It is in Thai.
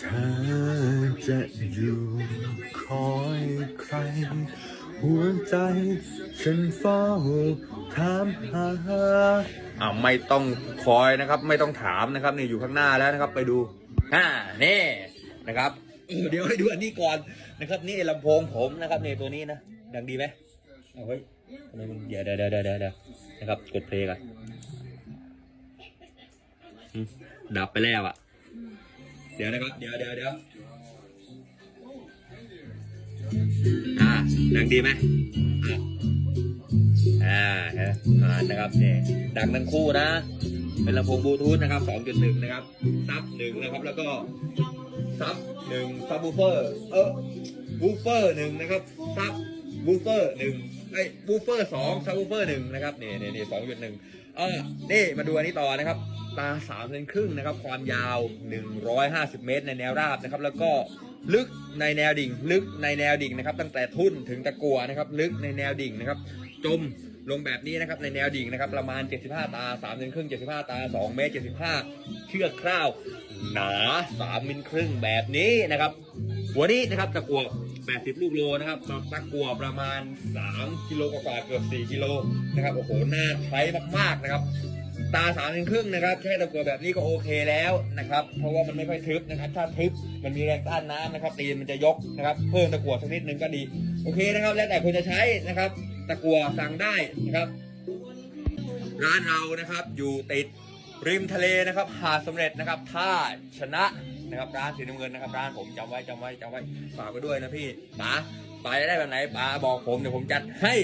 เธอจะอยู่คอยใคร หัวใจฉันเฝ้าถามหาอ่าไม่ต้องคอยนะครับ ไม่ต้องถามนะครับนี่อยู่ข้างหน้าแล้วนะครับ ไปดูอ่านี่นะครับเดี๋ยวให้ดูอันนี้ก่อนนะครับ นี่ลำโพงผมนะครับนี่ตัวนี้นะดังดีไหมเอาเฮ้ยทำไมมันเดี๋ยวเดี๋ยวเดี๋ยวเดี๋ยวนะครับ กดเพลงก่อนดับไปแล้วอะ ดี๋ยวนะครับ เดี๋ยวเดี๋ยวเดี๋ยวอ่าดังดีไหมอ่าอ่าอ่านะครับเนี่ยดังทั้งคู่นะ เป็นลำโพงบลูทูธนะครับ 2.1 นะครับ ซับหนึ่งนะครับ แล้วก็ ซับหนึ่งซับบูเฟอร์ เออบูเฟอร์หนึ่งนะครับ ซับบูเฟอร์หนึ่งไอ้บูเฟอร์สองซับบูเฟอร์หนึ่งนะครับเนี่นี่นี่ยสองจุดหนึ่งเออนี่มาดูอันนี้ต่อนะครับ ตาสามเซนครึ่งนะครับ ความยาว 150 เมตร ในแนวราบนะครับ แล้วก็ลึกในแนวดิ่ง ลึกในแนวดิ่งนะครับ ตั้งแต่ทุ่นถึงตะกัวนะครับ ลึกในแนวดิ่งนะครับ จมลงแบบนี้นะครับในแนวดิ่งนะครับ ประมาณ 75 ตา3เซนครึ่ง 75 ตา 2 เมตร 75 เชือกคร่าว หนา 3 มิลครึ่งแบบนี้นะครับ หัวนี้นะครับตะกัว80 ลูกโลนะครับตะกัวประมาณ 3 กิโลกว่าเกือบ 4 กิโลนะครับ โอ้โห น่าใช้มาก ๆ นะครับ ตาสามครึ่งนะครับ แค่ตะกัวแบบนี้ก็โอเคแล้วนะครับ เพราะว่ามันไม่ค่อยทึบนะครับ ถ้าทึบมันมีแรงต้านน้ำนะครับตีนมันจะยกนะครับ เพิ่มตะกัวสักนิดนึงก็ดี โอเคนะครับ แล้วแต่คนจะใช้นะครับ ตะกัวสั่งได้นะครับ ร้านเรานะครับอยู่ติดริมทะเลนะครับ หาดสำเร็จนะครับท่าชนะนะครับร้านสีน้ำเงินนะครับ ร้านผมจำไว้จำไว้จำไว้ฝากไว้ด้วยนะพี่ป๋าป๋าจะได้แบบไหนป๋าบอกผมเดี๋ยวผมจัดให้